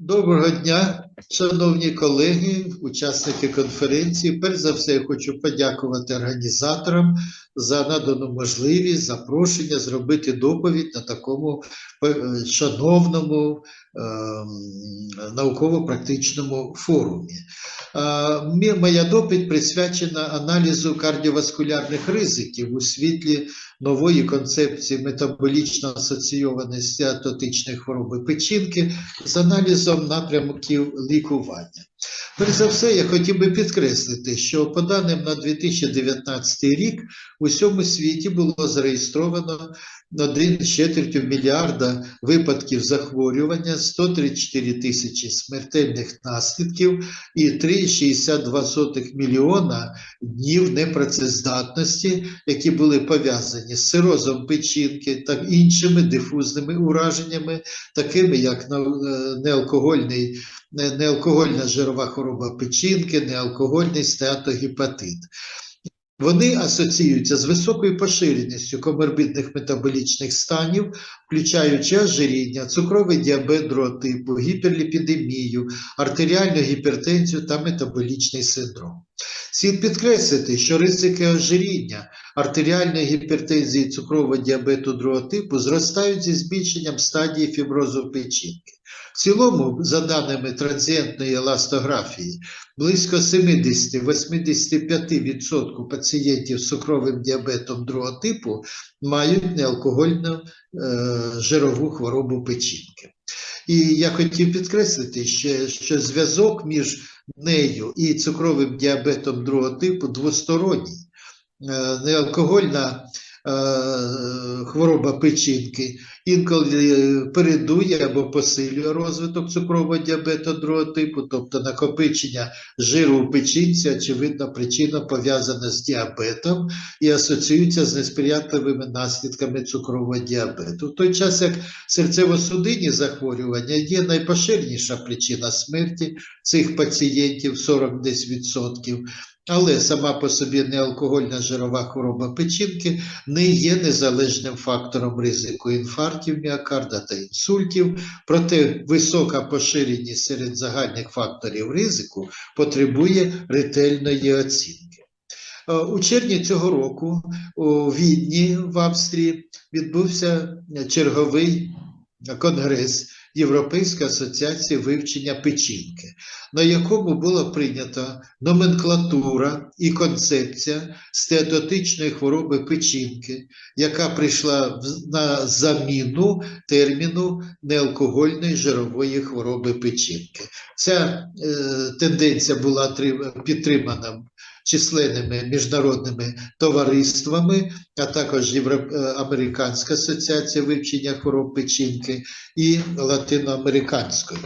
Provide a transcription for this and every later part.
Доброго дня, шановні колеги, учасники конференції. Перш за все, я хочу подякувати організаторам за надану можливість запрошення зробити доповідь на такому е, шановному ем, науково-практичному форумі. Е, Моя доповідь присвячена аналізу кардіоваскулярних ризиків у світлі нової концепції метаболічно асоційованої стеатотичної хвороби печінки з аналізом напрямків лікування. Перш за все, я хотів би підкреслити, що по даним на 2019 рік у всьому світі було зареєстровано 1 з четвертю мільярда випадків захворювання, 134 тисячі смертельних наслідків і 3,62 мільйона днів непрацездатності, які були пов'язані з цирозом печінки та іншими дифузними ураженнями, такими як е, неалкогольний, неалкогольна жирова хвороба печінки, неалкогольний стеатогепатит. Вони асоціюються з високою поширеністю коморбідних метаболічних станів, включаючи ожиріння, цукровий діабет другого типу, гіперліпідемію, артеріальну гіпертензію та метаболічний синдром. Слід підкреслити, що ризики ожиріння, артеріальної гіпертензії цукрового діабету другого типу зростають зі збільшенням стадії фіброзу печінки. В цілому, за даними транзієнтної еластографії, близько 70-85% пацієнтів з цукровим діабетом другого типу мають неалкогольну е, жирову хворобу печінки. І я хотів підкреслити, ще, що зв'язок між нею і цукровим діабетом другого типу двосторонній. Е, Неалкогольна хвороба печінки інколи е, передує або посилює розвиток цукрового діабету другого типу, тобто накопичення жиру у печінці, очевидно, причина пов'язана з діабетом і асоціюється з несприятливими наслідками цукрового діабету. В той час як серцево-судинні захворювання є найпоширеніша причина смерті цих пацієнтів 40 десь відсотків. Але сама по собі неалкогольна жирова хвороба печінки не є незалежним фактором ризику інфарктів міокарда та інсультів, проте висока поширеність серед загальних факторів ризику потребує ретельної оцінки. Е, У червні цього року у Відні в Австрії відбувся черговий конгрес Європейської асоціації вивчення печінки, на якому було прийнято номенклатура і концепція стеатотичної хвороби печінки, яка прийшла на заміну терміну неалкогольної жирової хвороби печінки. Ця е, тенденція була підтримана численними міжнародними товариствами, а також е, Американська асоціація вивчення хвороб печінки і латиноамериканською.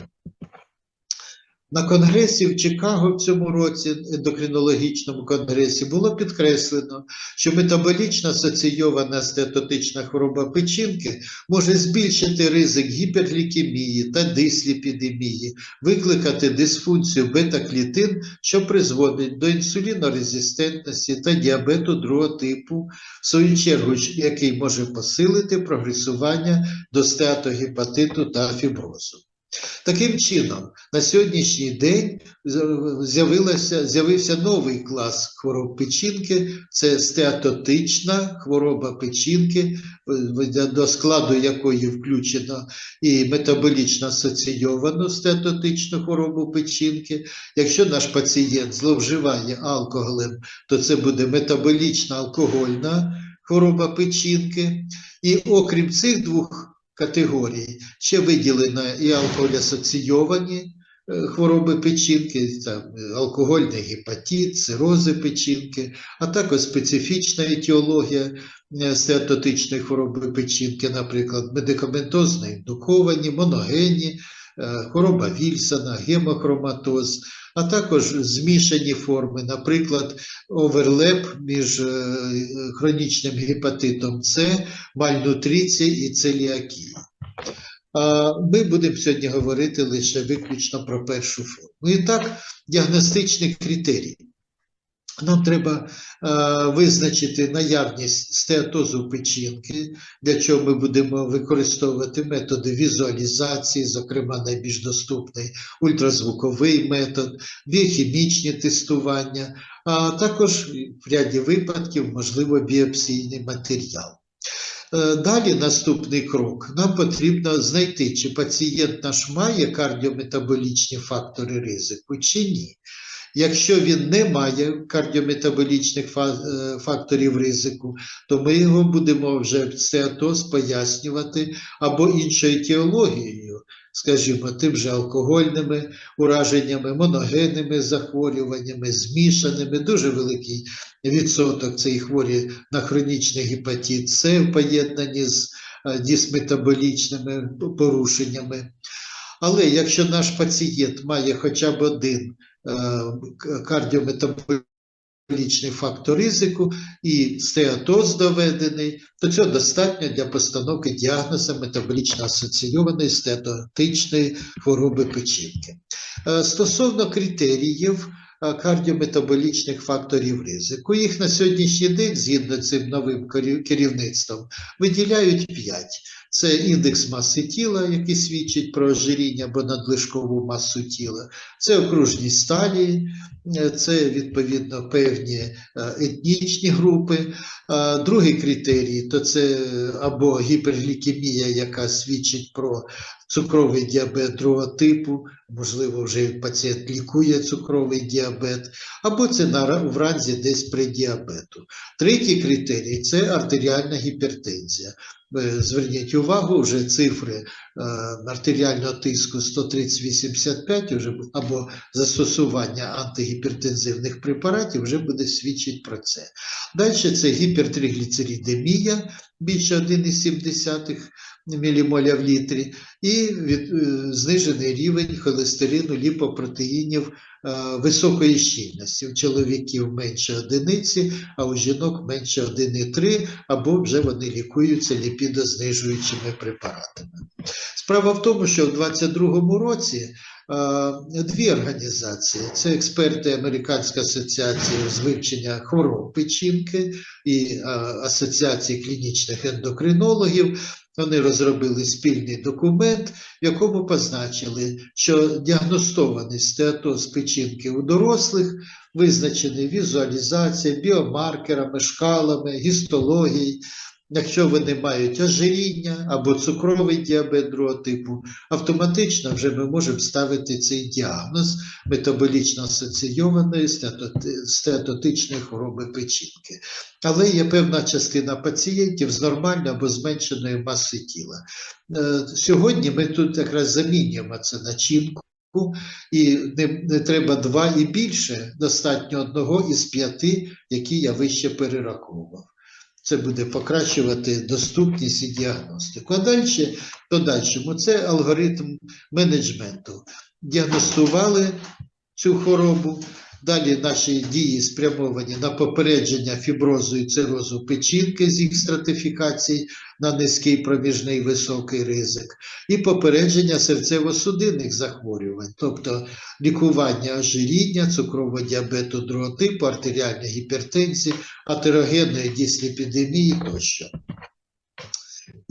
На конгресі в Чикаго в цьому році, ендокринологічному конгресі, було підкреслено, що метаболічно асоційована стеатотична хвороба печінки може збільшити ризик гіперглікемії та дисліпідемії, викликати дисфункцію бета-клітин, що призводить до інсулінорезистентності та діабету другого типу, в свою чергу, який може посилити прогресування до стеатогепатиту та фіброзу. Таким чином, на сьогоднішній день з'явився новий клас хвороб печінки, це стеатотична хвороба печінки, до складу якої включено і метаболічно асоційовану стеатотичну хворобу печінки. Якщо наш пацієнт зловживає алкоголем, то це буде метаболічна алкогольна хвороба печінки. І окрім цих двох категорій, ще виділено і алкоголь-асоційовані е, хвороби печінки, там, е, алкогольний гепатит, цирози печінки, а також специфічна етіологія е, стеатотичної хвороби печінки, наприклад, медикаментозно індуковані, моногенні, хвороба Вільсона, гемохроматоз, а також змішані форми, наприклад, оверлеп між е, хронічним гепатитом С, мальнутріцією і целіакією. Ми будемо сьогодні говорити лише виключно про першу форму. І так, діагностичні критерій. Нам треба е, визначити наявність стеатозу печінки, для чого ми будемо використовувати методи візуалізації, зокрема найбільш доступний ультразвуковий метод, біохімічні тестування, а також в ряді випадків можливо біопсійний матеріал. Е, Далі наступний крок. Нам потрібно знайти, чи пацієнт наш має кардіометаболічні фактори ризику, чи ні. Якщо він не має кардіометаболічних е, факторів ризику, то ми його будемо вже в стеатоз пояснювати або іншою етіологією, скажімо, тим же алкогольними ураженнями, моногенними захворюваннями, змішаними, дуже великий відсоток цієї хворі на хронічний гепатит С в поєднанні з е, дисметаболічними порушеннями. Але якщо наш пацієнт має хоча б один кардіометаболічний фактор ризику і стеатоз доведений, то цього достатньо для постановки діагнозу метаболічно асоційованої стеатотичної хвороби печінки. Е, Стосовно критеріїв е, кардіометаболічних факторів ризику, їх на сьогоднішній день, згідно з цим новим керівництвом, виділяють 5. Це індекс маси тіла, який свідчить про ожиріння або надлишкову масу тіла, це окружність сталі, це відповідно певні е, етнічні групи. Другий критерій то це або гіперглікемія, яка свідчить про цукровий діабет другого типу, можливо, вже пацієнт лікує цукровий діабет, або це в ранзі десь при діабету. Третій критерій це артеріальна гіпертензія. Ви Зверніть увагу, вже цифри е, артеріального тиску 130-85 вже або застосування антигіпертензивних препаратів вже буде свідчити про це. Далі це гіпертригліцеридемія більше 1,7 мілімоля в літрі, і від, е, знижений рівень холестерину, ліпопротеїнів е, високої щільності. У чоловіків менше одиниці, а у жінок менше 1,3, або вже вони лікуються ліпідознижуючими препаратами. Справа в тому, що в 2022 році е, дві організації: це експерти Американської асоціації з вивчення хвороб печінки і Асоціації клінічних ендокринологів. Вони розробили спільний документ, в якому позначили, що діагностований стеатоз печінки у дорослих визначений візуалізацією, біомаркерами, шкалами, гістологією. Якщо вони мають ожиріння або цукровий діабет другого типу, автоматично вже ми можемо ставити цей діагноз метаболічно асоційованої стеатотичної хвороби печінки. Але є певна частина пацієнтів з нормальною або зменшеною масою тіла. Е, Сьогодні ми тут якраз замінюємо це начинку. І не, не треба два і більше, достатньо одного із п'яти, які я вище перераховував. Це буде покращувати доступність і діагностику. А далі, то далі, це алгоритм менеджменту. Діагностували цю хворобу, далі наші дії спрямовані на попередження фіброзу і цирозу печінки з їх стратифікації на низький проміжний високий ризик, і попередження серцево-судинних захворювань, тобто лікування ожиріння, цукрового діабету другого типу, артеріальної гіпертензії, атерогенної дисліпідемії тощо.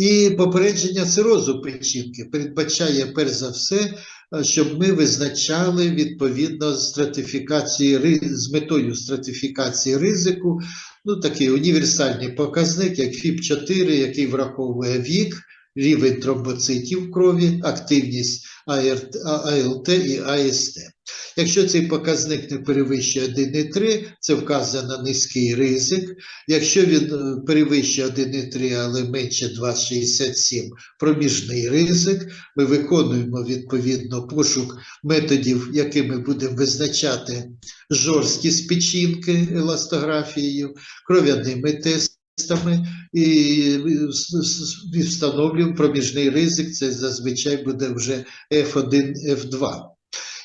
І попередження цирозу печінки передбачає перш за все, е, щоб ми визначали відповідно стратифікації з метою стратифікації ризику, ну такий універсальний показник, як ФІП-4, який враховує вік, рівень тромбоцитів в крові, активність АРТ, АЛТ і АСТ. Якщо цей показник не перевищує 1,3, це вказує на низький ризик. Якщо він е, перевищує 1,3, але менше 2,67 проміжний ризик, ми виконуємо відповідно пошук методів, якими будемо визначати жорсткість печінки еластографією, кров'яними тестами і і встановлюємо проміжний ризик, це зазвичай буде вже F1, F2.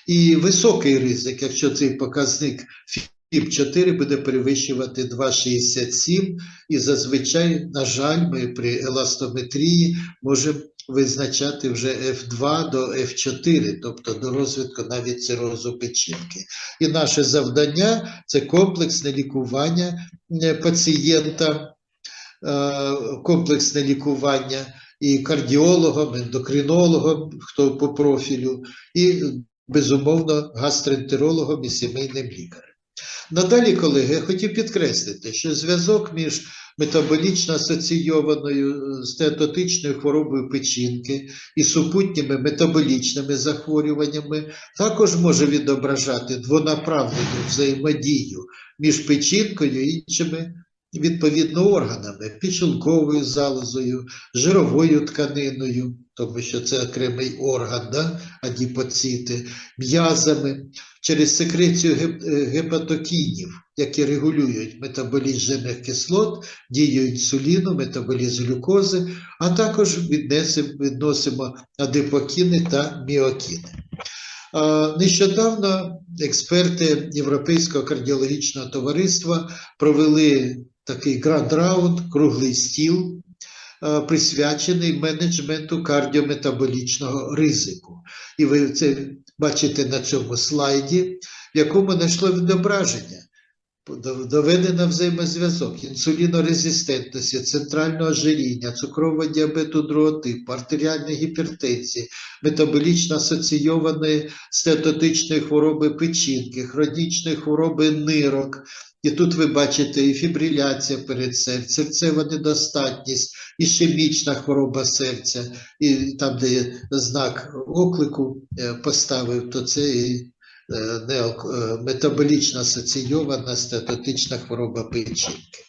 І високий ризик, якщо цей показник тип 4 буде перевищувати 2,67, і зазвичай, на жаль, ми при еластометрії можемо визначати вже F2 до F4, тобто до розвитку навіть цирозу печінки. І наше завдання це комплексне лікування е, пацієнта, е, комплексне лікування і кардіологом, ендокринологом, хто по профілю, і безумовно гастроентерологом і сімейним лікарем. Надалі, колеги, я хотів підкреслити, що зв'язок між метаболічно асоційованою е, стеатотичною хворобою печінки і супутніми метаболічними захворюваннями також може відображати двонаправлену взаємодію між печінкою і іншими відповідно органами, печінковою залозою, жировою тканиною, тому що це окремий орган, да? адіпоцити, м'язами, через секрецію е, гепатокінів, які регулюють метаболізм жирних кислот, дію інсуліну, метаболізм глюкози, а також відносимо адипокіни та міокіни. Нещодавно експерти Європейського кардіологічного товариства провели такий гранд раунд, круглий стіл, е, присвячений менеджменту кардіометаболічного ризику. І ви це бачите на цьому слайді, в якому знайшло відображення. Дов- Доведено взаємозв'язок інсулінорезистентності, центрального ожиріння, цукрового діабету другого типу, артеріальної гіпертензії, метаболічно асоційованої стеатотичної хвороби печінки, хронічної хвороби нирок. І тут ви бачите і фібриляція передсердь, серцева недостатність, ішемічна хвороба серця, і там, де знак оклику е, поставив, то це і е, е, асоційована статотична хвороба печінки.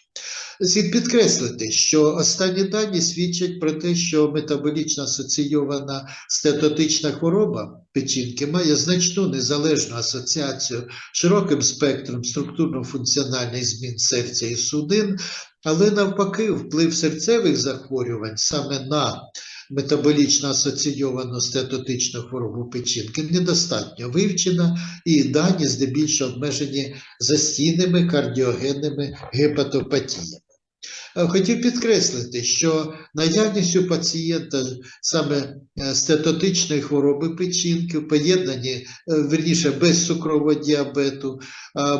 Слід підкреслити, що останні дані свідчать про те, що метаболічно асоційована статотична хвороба печінки має значну незалежну асоціацію широким спектром структурно-функціональних змін серця і судин, але навпаки, вплив серцевих захворювань саме на метаболічно асоційовану стетотичну хворобу печінки недостатньо вивчена, і дані здебільшого обмежені застійними кардіогенними гепатопатіями. Е, Хотів підкреслити, що наявність у пацієнта саме е, статотичної хвороби печінки, в поєднанні, е, верніше, без цукрового діабету,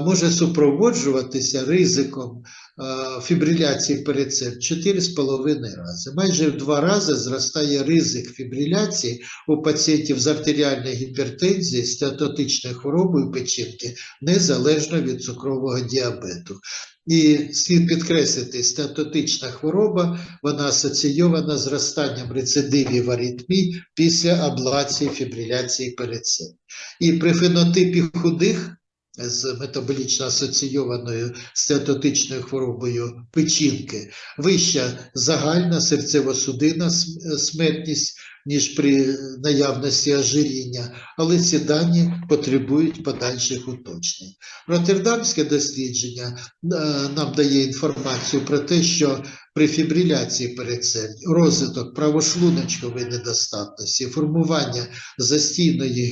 може супроводжуватися ризиком фібриляції передсердь 4,5 рази. Майже в два рази зростає ризик фібриляції у пацієнтів з артеріальною гіпертензією, статотичною хворобою печінки, незалежно від цукрового діабету. І слід підкреслити, статотична хвороба, вона асоційована з зростанням рецидивів аритмій після аблації фібриляції передсердь. І при фенотипі худих з метаболічно асоційованою статотичною хворобою печінки вища загальна серцево-судинна смертність, ніж при наявності ожиріння, але ці дані потребують подальших уточнень. Роттердамське дослідження е, нам дає інформацію про те, що при фібриляції передсердь розвиток правошлуночкової недостатності, формування застійної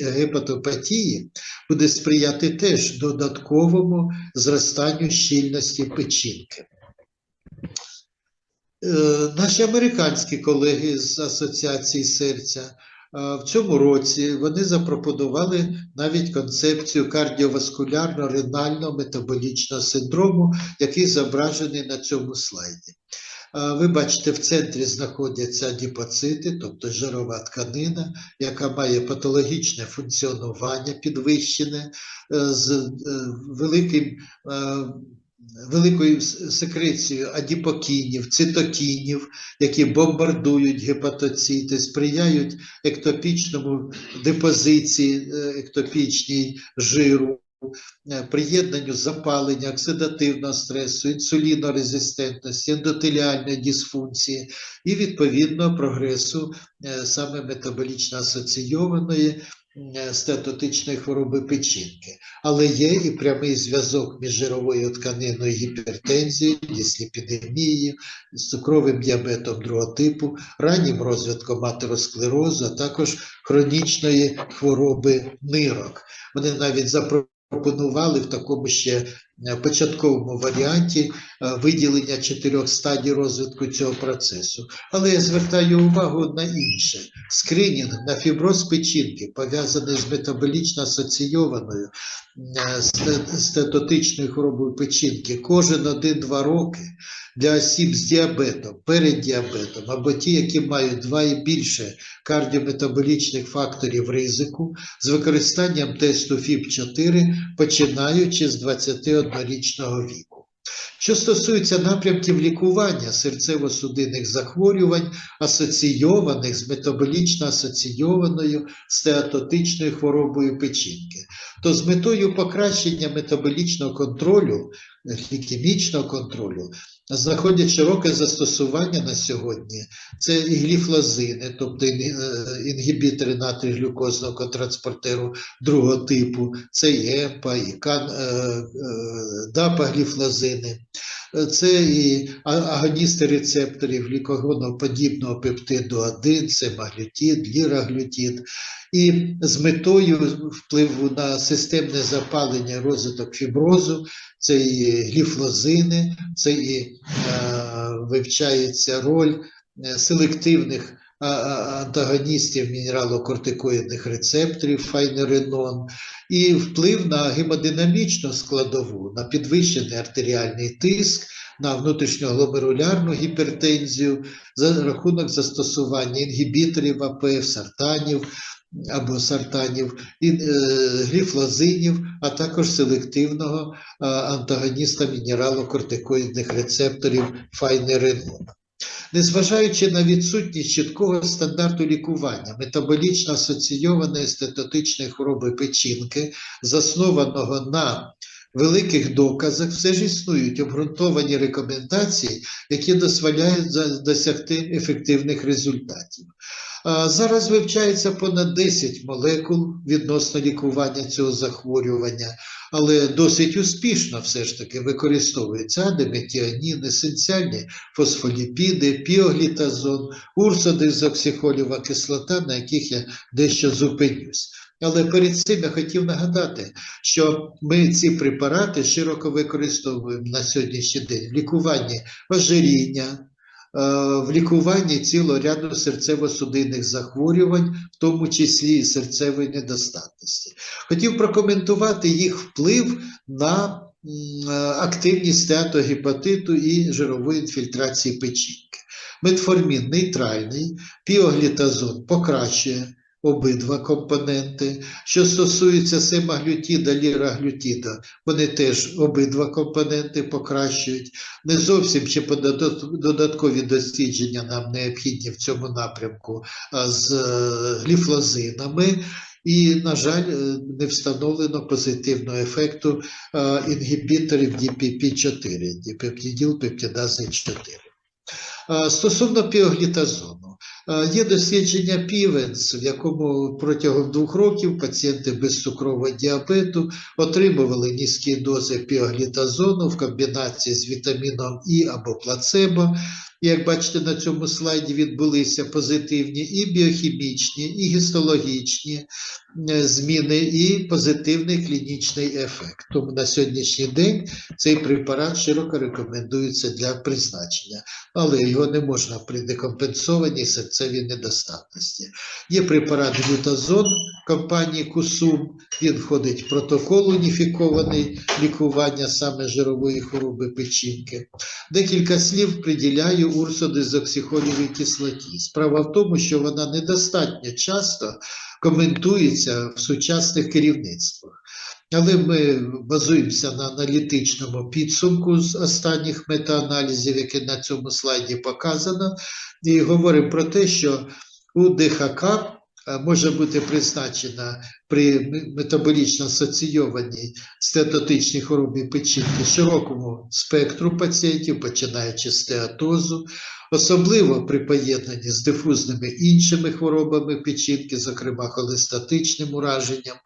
гепатопатії буде сприяти теж додатковому зростанню щільності печінки. Е, Наші американські колеги з Асоціації серця в цьому році вони запропонували навіть концепцію кардіоваскулярно-ренального метаболічного синдрому, який зображений на цьому слайді. Ви бачите, в центрі знаходяться адіпоцити, тобто жирова тканина, яка має патологічне функціонування підвищене е, з е, великим е, великою секрецією адіпокінів, цитокінів, які бомбардують гепатоцити, сприяють ектопічному депозиції е, ектопічній жиру, е, приєднанню запалення, оксидативного стресу, інсулінорезистентності, ендотеліальної дисфункції і відповідно прогресу е, саме метаболічно асоційованої статотичної хвороби печінки. Але є і прямий зв'язок між жировою тканиною гіпертензією, дисліпідемією, з цукровим діабетом другого типу, раннім розвитком атеросклерозу, а також хронічної хвороби нирок. Вони навіть запропонували в такому ще початковому варіанті е, виділення чотирьох стадій розвитку цього процесу. Але я звертаю увагу на інше. Скринінг на фіброз печінки, пов'язаний з метаболічно асоційованою е, ст- статотичною хворобою печінки, кожен один-два роки для осіб з діабетом, перед діабетом або ті, які мають два і більше кардіометаболічних факторів ризику з використанням тесту ФІП-4, починаючи з 21-річного віку. Що стосується напрямків лікування серцево-судинних захворювань, асоційованих з метаболічно асоційованою стеатотичною хворобою печінки, то з метою покращення метаболічного контролю, глікемічного контролю, знаходять широке застосування на сьогодні. Це і гліфлозини, тобто е, інгібітори натрій-глюкозного контранспортеру другого типу, це і ЕМПА, і кан, е, е, дапагліфлозини. Е, Це і агоністи рецепторів глікогоноподібного пептиду 1, це маглютід, ліраглютід. І з метою впливу на системне запалення розвиток фіброзу, це і гліфлозини, це і е, вивчається роль е, селективних антагоністів мінералокортикоїдних рецепторів файнеренон і вплив на гемодинамічну складову, на підвищений артеріальний тиск, на внутрішньогломерулярну гіпертензію за рахунок застосування інгібіторів АПФ, сартанів або сартанів, і, е, гліфлозинів, а також селективного а, антагоніста мінералокортикоїдних рецепторів файнеренона. Незважаючи на відсутність чіткого стандарту лікування метаболічно асоційованої статотичної хвороби печінки, заснованого на великих доказах, все ж існують обґрунтовані рекомендації, які дозволяють досягти ефективних результатів. Зараз вивчається понад 10 молекул відносно лікування цього захворювання, але досить успішно все ж таки використовуються адеметіанін, есенціальні фосфоліпіди, піоглітазон, урсодизоксихолєва кислота, на яких я дещо зупинюсь. Але перед цим я хотів нагадати, що ми ці препарати широко використовуємо на сьогоднішній день в лікуванні ожиріння, в лікуванні цілого ряду серцево-судинних захворювань, в тому числі і серцевої недостатності. Хотів прокоментувати їх вплив на е, активність стеатогепатиту і жирової інфільтрації печінки. Метформін нейтральний, піоглітазон покращує обидва компоненти. Що стосується семаглютіда, ліраглютіда, вони теж обидва компоненти покращують. Не зовсім ще додаткові дослідження нам необхідні в цьому напрямку з е, гліфлозинами. І, на жаль, е, не встановлено позитивного ефекту е, інгібіторів DPP-4, діпептиділ пептидази 4. Е, Стосовно піоглітазону, Є дослідження Півенс, в якому протягом двох років пацієнти без цукрового діабету отримували низькі дози піоглітазону в комбінації з вітаміном І або плацебо. Як бачите, на цьому слайді відбулися позитивні і біохімічні, і гістологічні е, зміни, і позитивний клінічний ефект. Тому на сьогоднішній день цей препарат широко рекомендується для призначення але його не можна при декомпенсованій серцевій недостатності. Є препарат глютазон компанії Кусум, він входить в протокол уніфікований лікування саме жирової хвороби печінки. Декілька слів приділяю урсодизоксихолівій кислоті. Справа в тому, що вона недостатньо часто коментується в сучасних керівництвах. Але ми базуємося на аналітичному підсумку з останніх метааналізів, які на цьому слайді показано, і говоримо про те, що у ДХК може бути призначена при метаболічно асоційованій стеатотичній хворобі печінки широкому спектру пацієнтів, починаючи з стеатозу, особливо при поєднанні з дифузними іншими хворобами печінки, зокрема холестатичним ураженням,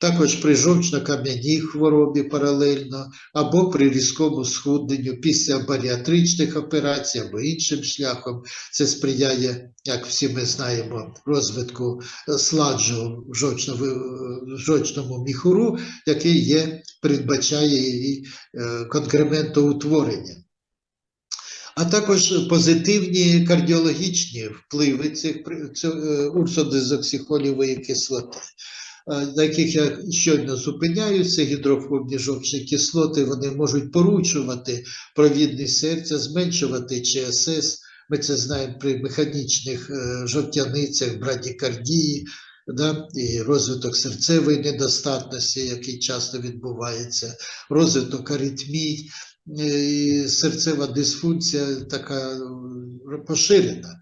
також при жовчно-кам'яній хворобі паралельно, або при різкому схудненню після баріатричних операцій або іншим шляхом. Це сприяє, як всі ми знаємо, розвитку е, сладжу в жовчному міхуру, який є, передбачає і е, конкрементоутворення. А також позитивні кардіологічні впливи цих е, урсодезоксихолівої кислоти, е, на яких я щойно зупиняюся, гідрофобні жовчні кислоти, вони можуть порушувати провідність серця, зменшувати ЧСС. Ми це знаємо при механічних е, жовтяницях, брадікардії, да, і розвиток серцевої недостатності, який часто відбувається, розвиток аритмій, і серцева дисфункція така е, поширена.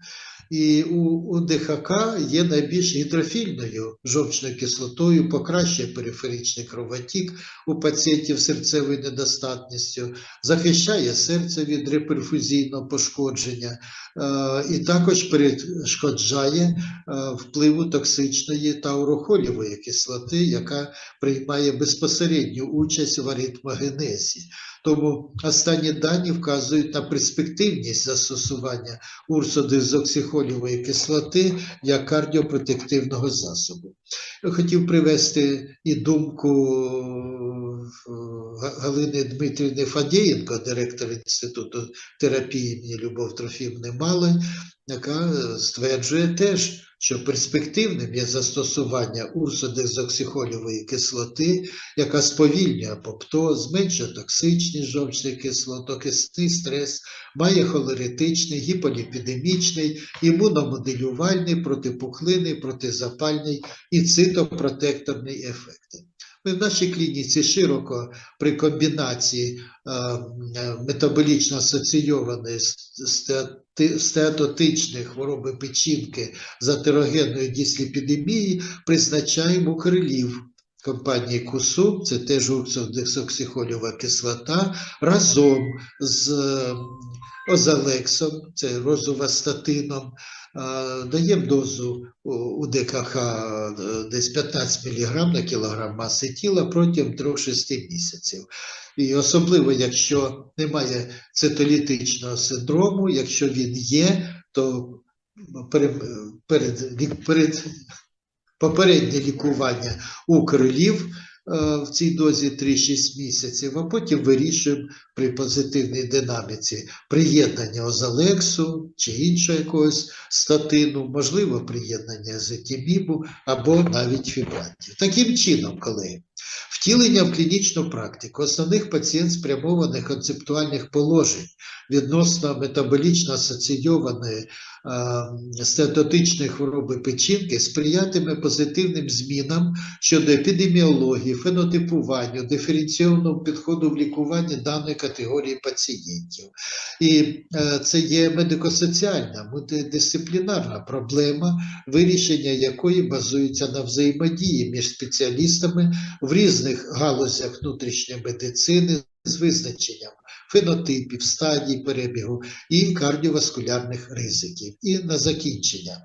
І у, ДХК є найбільш гідрофільною жовчною кислотою, покращує периферичний кровотік у пацієнтів з серцевою недостатністю, захищає серце від реперфузійного пошкодження е, і також перешкоджає е, впливу токсичної таурохолівої кислоти, яка приймає безпосередню участь в аритмогенезі. Тому останні дані вказують на перспективність застосування урсодезоксихолівої кислоти як кардіопротективного засобу. Хотів привести і думку е, Галини Дмитрівни Фадєєнко, директор Інституту терапії імені Любов Трофімни Мали, яка е, стверджує теж, що перспективним є застосування урсодезоксихолівої кислоти, яка сповільнює апоптоз, зменшує токсичність жовчних кислот, окисний стрес, має холеритичний, гіполіпідемічний, імуномоделювальний, протипухлинний, протизапальний і цитопротекторний ефекти. Ми в нашій клініці широко при комбінації е, метаболічно асоційованої стеатотичної хвороби печінки з атерогенною дисліпідемією призначаємо укрилів компанії КУСУ, це теж уксодексоксихоліова кислота, разом з е, озалексом, це розувастатином, даємо дозу у у ДКХ е, десь 15 мг на кілограм маси тіла протягом 3-6 місяців. І особливо, якщо немає цитолітичного синдрому, якщо він є, то перед, перед, перед попереднє лікування у крилів е, в цій дозі 3-6 місяців, а потім вирішуємо при позитивній динаміці приєднання озалексу чи іншого якогось статину, можливо, приєднання зетімібу або навіть фібрантів. Таким чином, колеги, втілення в клінічну практику основних пацієнт спрямованих концептуальних положень відносно метаболічно асоційованої е, хвороби печінки сприятиме позитивним змінам щодо епідеміології, фенотипуванню, диференційованого підходу в лікуванні даної категорії пацієнтів. І е, це є медико-соціальна, мультидисциплінарна проблема, вирішення якої базується на взаємодії між спеціалістами в різних галузях внутрішньої медицини з визначенням фенотипів, стадій перебігу і кардіоваскулярних ризиків. І на закінчення.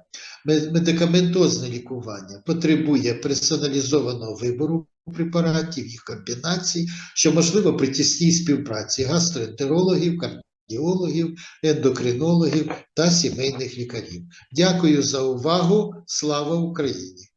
Мед- Медикаментозне лікування потребує персоналізованого вибору препаратів, їх комбінацій, що можливо при тісній співпраці гастроентерологів, кардіологів, ендокринологів та сімейних лікарів. Дякую за увагу. Слава Україні!